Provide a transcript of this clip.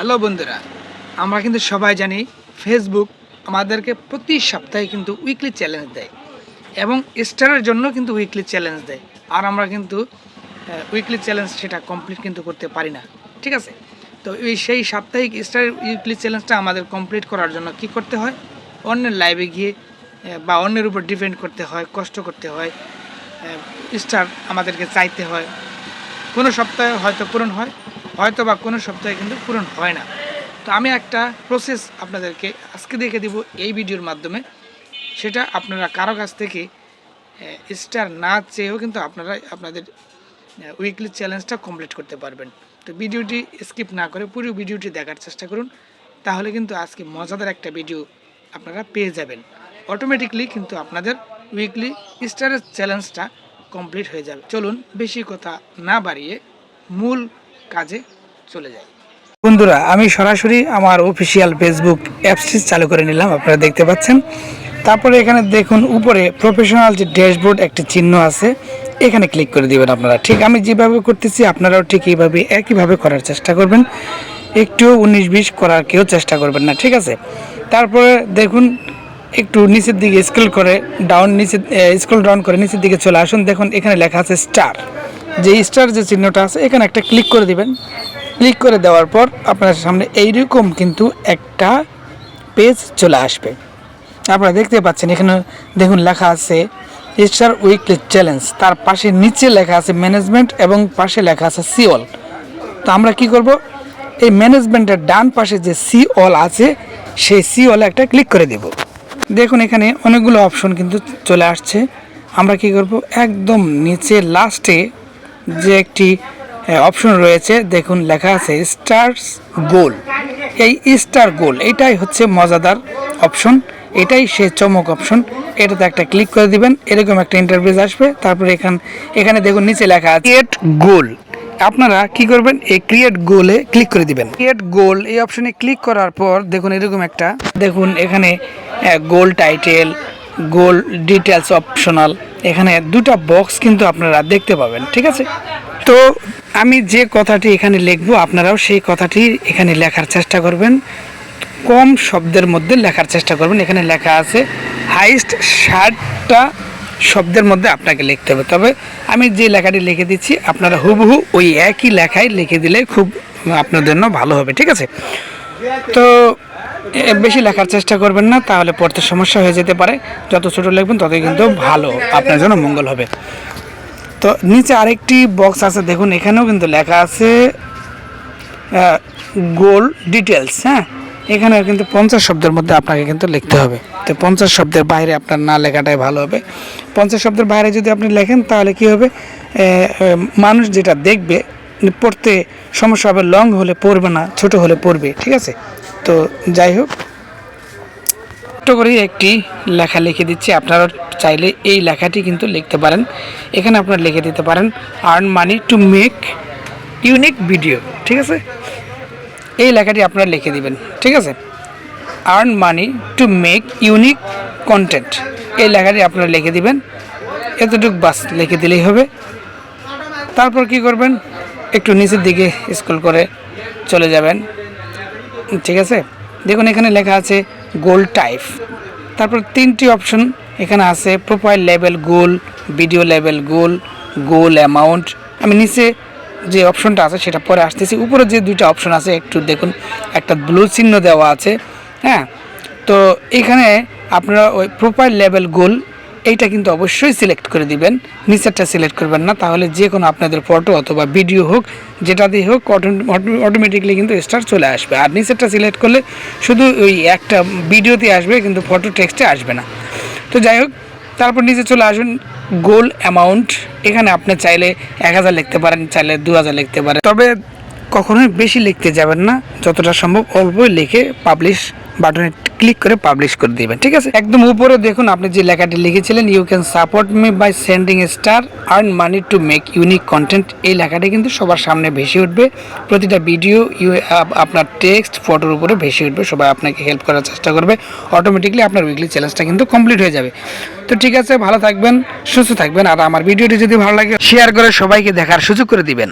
Hello বন্ধুরা, আমরা কিন্তু সবাই জানি ফেসবুক আমাদেরকে প্রতি সপ্তাহে কিন্তু উইকলি চ্যালেঞ্জ দেয় এবং স্টারের জন্য কিন্তু উইকলি চ্যালেঞ্জ দেয়। আর আমরা কিন্তু উইকলি চ্যালেঞ্জ সেটা কমপ্লিট কিন্তু করতে পারি না, ঠিক আছে? তো এই সেই সাপ্তাহিক স্টার উইকলি চ্যালেঞ্জটা আমাদের কমপ্লিট করার জন্য কি করতে হয়? অন্যের লাইভে গিয়ে বা অন্যের উপর ডিপেন্ড করতে হয়, কষ্ট করতে হয় স্টার আমাদেরকে চাইতে হয়। কোনো সপ্তাহে হয়তো পূরণ হয় হয়তো বা কোনো সপ্তাহে কিন্তু পূরণ হয় না। তো আমি একটা প্রসেস আপনাদেরকে আজকে দেখে দিব এই ভিডিওর মাধ্যমে। সেটা আপনারা কারও কাছ থেকে স্টার না চেয়েও কিন্তু আপনারা আপনাদের উইকলি চ্যালেঞ্জটা কমপ্লিট করতে পারবেন। তো ভিডিওটি স্কিপ না করে পুরো ভিডিওটি দেখার চেষ্টা করুন। তাহলে কিন্তু আজকে মজাদার একটা ভিডিও আপনারা পেয়ে যাবেন। অটোমেটিকলি কিন্তু আপনাদের উইকলি স্টারের চ্যালেঞ্জটা কমপ্লিট হয়ে যাবে। চলুন বেশি কথা না বাড়িয়ে মূল কাজে চলে যাই বন্ধুরা, আমি সরাসরি আমার অফিসিয়াল ফেসবুক অ্যাপসটি চালু করে নিলাম, আপনারা দেখতে পাচ্ছেন। তারপরে এখানে দেখুন, উপরে প্রফেশনাল যে ড্যাশবোর্ড একটি চিহ্ন আছে, এখানে ক্লিক করে দিবেন আপনারা। ঠিক আমি যেভাবে করতেছি, আপনারাও ঠিক এইভাবে, একইভাবে করার চেষ্টা করবেন। একটু উনিশ বিশ করার কেউ চেষ্টা করবেন না, ঠিক আছে? তারপরে দেখুন, একটু নিচের দিকে স্ক্রল করে ডাউন নিচে স্ক্রল ডাউন করে নিচের দিকে চলে আসুন। দেখুন, এখানে লেখা আছে স্টার যে স্টার যে চিহ্নটা আছে, এখানে একটা ক্লিক করে দিবেন। ক্লিক করে দেওয়ার পর আপনার সামনে এইরকম কিন্তু একটা পেজ চলে আসবে। আপনারা দেখতে পাচ্ছেন, এখানে দেখুন লেখা আছে স্টার উইকলি চ্যালেঞ্জ তার পাশে নিচে লেখা আছে ম্যানেজমেন্ট এবং পাশে লেখা আছে সিওল তো আমরা কি করব? এই ম্যানেজমেন্টের ডান পাশে যে সি অল আছে, সেই সি অলে একটা ক্লিক করে দেব। দেখুন এখানে অনেকগুলো অপশন কিন্তু চলে আসছে। আমরা কি করব? একদম নিচে লাস্টে যে একটি অপশন রয়েছে, দেখুন, লেখা আছে স্টারস গোল এই স্টার গোল এটাই হচ্ছে মজাদার অপশন এটাই সে চমক অপশন এটাতে একটা ক্লিক করে দিবেন, এরকম একটা ইন্টারভিউ আসবে, তারপরে এখান, এখানে দেখুন, নিচে লেখা আছে ক্রিয়েট গোল আপনারা কি করবেন, এই ক্রিয়েট গোলে ক্লিক করে দিবেন। ক্রিয়েট গোল এই অপশনে ক্লিক করার পর, দেখুন, এরকম একটা, দেখুন, এখানে goal title goal details optional এখানে দুটা বক্স কিন্তু আপনারা দেখতে পাবেন, ঠিক আছে? তো আমি যে কথাটি এখানে লিখব, আপনারাও সেই কথাটি এখানে লেখার চেষ্টা করবেন। কম শব্দের মধ্যে লেখার চেষ্টা করবেন। এখানে লেখা আছে, হাইস্ট ষাটটা শব্দের মধ্যে আপনাকে লিখতে হবে। তবে আমি যে লেখাটি লিখে দিচ্ছি, আপনারা হুবহু ওই একই লেখায় লিখে দিলে খুব আপনার জন্য ভালো হবে, ঠিক আছে? তো বেশি লেখার চেষ্টা করবেন না, তাহলে পড়তে সমস্যা হয়ে যেতে পারে। যত ছোটো লিখবেন, ততই কিন্তু ভালো। আপনার জন্য মঙ্গল হবে। তো নিচে আরেকটি বক্স আছে, দেখুন, এখানেও কিন্তু লেখা আছে গোল ডিটেলস হ্যাঁ? এখানে কিন্তু পঞ্চাশ শব্দের মধ্যে আপনাকে কিন্তু লিখতে হবে। তো পঞ্চাশ শব্দের বাইরে আপনার না লেখাটাই ভালো হবে। পঞ্চাশ শব্দের বাইরে যদি আপনি লেখেন, তাহলে কি হবে? মানুষ যেটা দেখবে, পড়তে সমস্যা হবে লং হলে পড়বে না, ছোট হলে পড়বে, ঠিক আছে? তো যাই হোক। ছোট্ট করে একটি লেখা লিখে দিচ্ছি। আপনারা চাইলে এই লেখাটি কিন্তু লিখতে পারেন। এখানে আপনারা লিখে দিতে পারেন earn money to make unique video ঠিক আছে? এই লেখাটি আপনারা লিখে দিবেন, ঠিক আছে? Earn money to make unique content এই লেখাটি আপনারা লিখে দিবেন। এতটুকু বাস লিখে দিলেই হবে। তারপর কি করবেন? একটু নিচের দিকে স্কুল করে চলে যাবেন। ঠিক আছে? দেখুন, এখানে লেখা আছে গোল টাইপ তারপর তিনটি অপশন এখানে আছে profile level goal video level goal goal amount আমি নিচে যে অপশনটা আছে, সেটা পরে আসতেছি। উপরে যে দুইটা অপশন আছে, একটু দেখুন, একটা ব্লু চিহ্ন দেওয়া আছে। হ্যাঁ? তো এখানে আপনারা ওই প্রোফাইল লেভেল গোল এইটা কিন্তু অবশ্যই সিলেক্ট করে দিবেন। নিচেরটা সিলেক্ট করবেন না, তাহলে যে কোনো আপনাদের ফটো অথবা ভিডিও হোক, যেটা দিয়ে হোক অটোমেটিকলি কিন্তু স্টার চলে আসবে। আর নিচেরটা সিলেক্ট করলে শুধু ওই একটা ভিডিওতে আসবে, কিন্তু ফটো টেক্সটে আসবে না। তো যাই হোক, তারপর নিচে চলে আসুন গোল অ্যামাউন্ট এখানে আপনি চাইলে এক হাজার লিখতে পারেন, চাইলে দু হাজার লিখতে পারেন। তবে কখনোই বেশি লিখতে যাবেন না। যতটা সম্ভব অল্পই লিখে পাবলিশ বাটনে ক্লিক করে পাবলিশ করে দিবেন, ঠিক আছে? একদম উপরে দেখুন, আপনি যে লেখাটি লিখেছিলেন you can support me by sending star earn money to make unique content এই লেখাটি কিন্তু সবার সামনে ভেসে উঠবে। প্রতিটা ভিডিও ইউ আপনার টেক্সট ফটোর উপরে ভেসে উঠবে, সবাই আপনাকে হেল্প করার চেষ্টা করবে। অটোমেটিকলি আপনার উইকলি চ্যালেঞ্জটা কিন্তু কমপ্লিট হয়ে যাবে। তো ঠিক আছে, ভালো থাকবেন, সুস্থ থাকবেন, আর আমার ভিডিওটি যদি ভালো লাগে শেয়ার করে সবাইকে দেখার সুযোগ করে দিবেন।